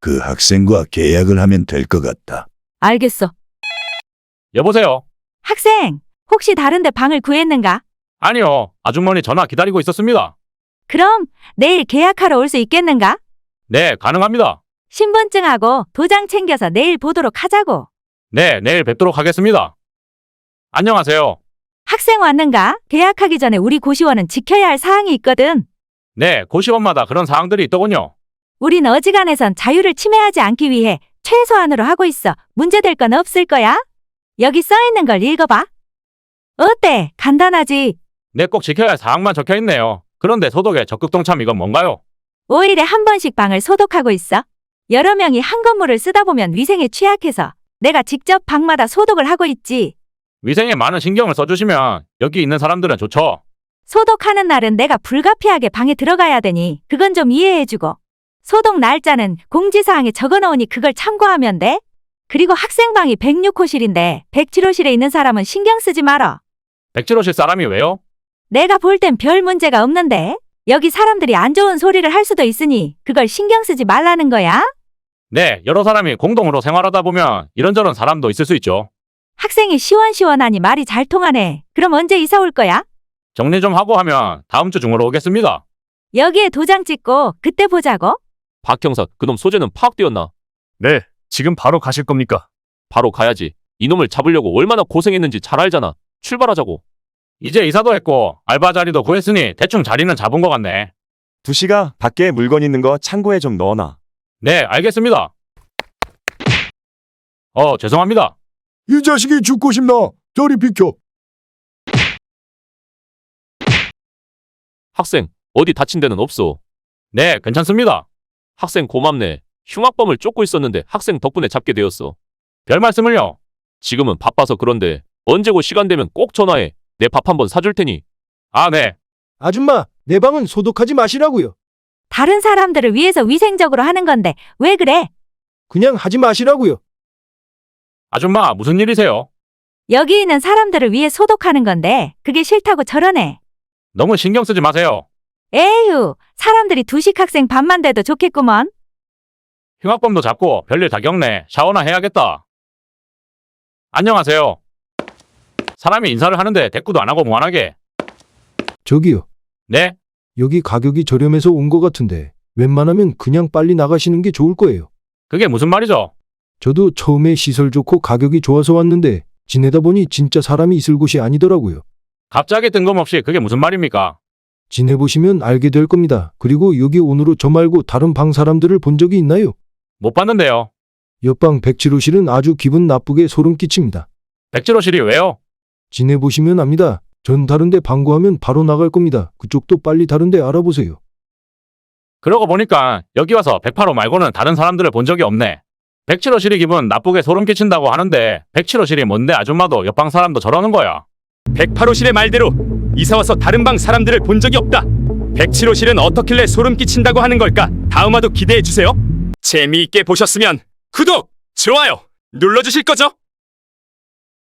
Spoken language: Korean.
그 학생과 계약을 하면 될 것 같다. 알겠어. 여보세요? 학생, 혹시 다른데 방을 구했는가? 아니요. 아주머니 전화 기다리고 있었습니다. 그럼 내일 계약하러 올 수 있겠는가? 네, 가능합니다. 신분증하고 도장 챙겨서 내일 보도록 하자고. 네, 내일 뵙도록 하겠습니다. 안녕하세요. 학생 왔는가? 계약하기 전에 우리 고시원은 지켜야 할 사항이 있거든. 네, 고시원마다 그런 사항들이 있더군요. 우린 어지간해선 자유를 침해하지 않기 위해 최소한으로 하고 있어. 문제될 건 없을 거야. 여기 써 있는 걸 읽어봐. 어때? 간단하지? 네, 꼭 지켜야 할 사항만 적혀 있네요. 그런데 소독에 적극 동참 이건 뭔가요? 5일에 한 번씩 방을 소독하고 있어. 여러 명이 한 건물을 쓰다 보면 위생에 취약해서 내가 직접 방마다 소독을 하고 있지. 위생에 많은 신경을 써주시면 여기 있는 사람들은 좋죠. 소독하는 날은 내가 불가피하게 방에 들어가야 되니 그건 좀 이해해주고. 소독 날짜는 공지사항에 적어놓으니 그걸 참고하면 돼. 그리고 학생방이 106호실인데 107호실에 있는 사람은 신경 쓰지 말아. 백지로실 사람이 왜요? 내가 볼 땐 별 문제가 없는데 여기 사람들이 안 좋은 소리를 할 수도 있으니 그걸 신경 쓰지 말라는 거야. 네, 여러 사람이 공동으로 생활하다 보면 이런저런 사람도 있을 수 있죠. 학생이 시원시원하니 말이 잘 통하네. 그럼 언제 이사 올 거야? 정리 좀 하고 하면 다음 주 중으로 오겠습니다. 여기에 도장 찍고 그때 보자고. 박 형사, 그놈 소재는 파악되었나? 네, 지금 바로 가실 겁니까? 바로 가야지. 이놈을 잡으려고 얼마나 고생했는지 잘 알잖아. 출발하자고. 이제 이사도 했고 알바 자리도 구했으니 대충 자리는 잡은 것 같네. 두시가 밖에 물건 있는 거 창고에 좀 넣어놔. 네, 알겠습니다. 어, 죄송합니다. 이 자식이 죽고 싶나? 저리 비켜. 학생, 어디 다친 데는 없어. 네, 괜찮습니다. 학생 고맙네. 흉악범을 쫓고 있었는데 학생 덕분에 잡게 되었어. 별 말씀을요. 지금은 바빠서 그런데 언제고 시간 되면 꼭 전화해. 내 밥 한번 사줄 테니. 아, 네. 아줌마, 내 방은 소독하지 마시라고요. 다른 사람들을 위해서 위생적으로 하는 건데 왜 그래? 그냥 하지 마시라고요. 아줌마, 무슨 일이세요? 여기 있는 사람들을 위해 소독하는 건데 그게 싫다고 저러네. 너무 신경 쓰지 마세요. 에휴, 사람들이 두식 학생 밥만 돼도 좋겠구먼. 흉악범도 잡고 별일 다 겪네. 샤워나 해야겠다. 안녕하세요. 사람이 인사를 하는데 대꾸도 안 하고 무한하게. 저기요, 네? 여기 가격이 저렴해서 온 것 같은데 웬만하면 그냥 빨리 나가시는 게 좋을 거예요. 그게 무슨 말이죠? 저도 처음에 시설 좋고 가격이 좋아서 왔는데 지내다 보니 진짜 사람이 있을 곳이 아니더라고요. 갑자기 뜬금없이 그게 무슨 말입니까? 지내보시면 알게 될 겁니다. 그리고 여기 오늘로 저 말고 다른 방 사람들을 본 적이 있나요? 못 봤는데요. 옆방 백지로실은 아주 기분 나쁘게 소름 끼칩니다. 백지로실이 왜요? 지내보시면 압니다. 전 다른데 방구하면 바로 나갈 겁니다. 그쪽도 빨리 다른데 알아보세요. 그러고 보니까 여기 와서 108호 말고는 다른 사람들을 본 적이 없네. 107호실이 기분 나쁘게 소름 끼친다고 하는데 107호실이 뭔데 아줌마도 옆방 사람도 저러는 거야. 108호실의 말대로 이사와서 다른 방 사람들을 본 적이 없다. 107호실은 어떻길래 소름 끼친다고 하는 걸까? 다음화도 기대해 주세요. 재미있게 보셨으면 구독, 좋아요 눌러주실 거죠?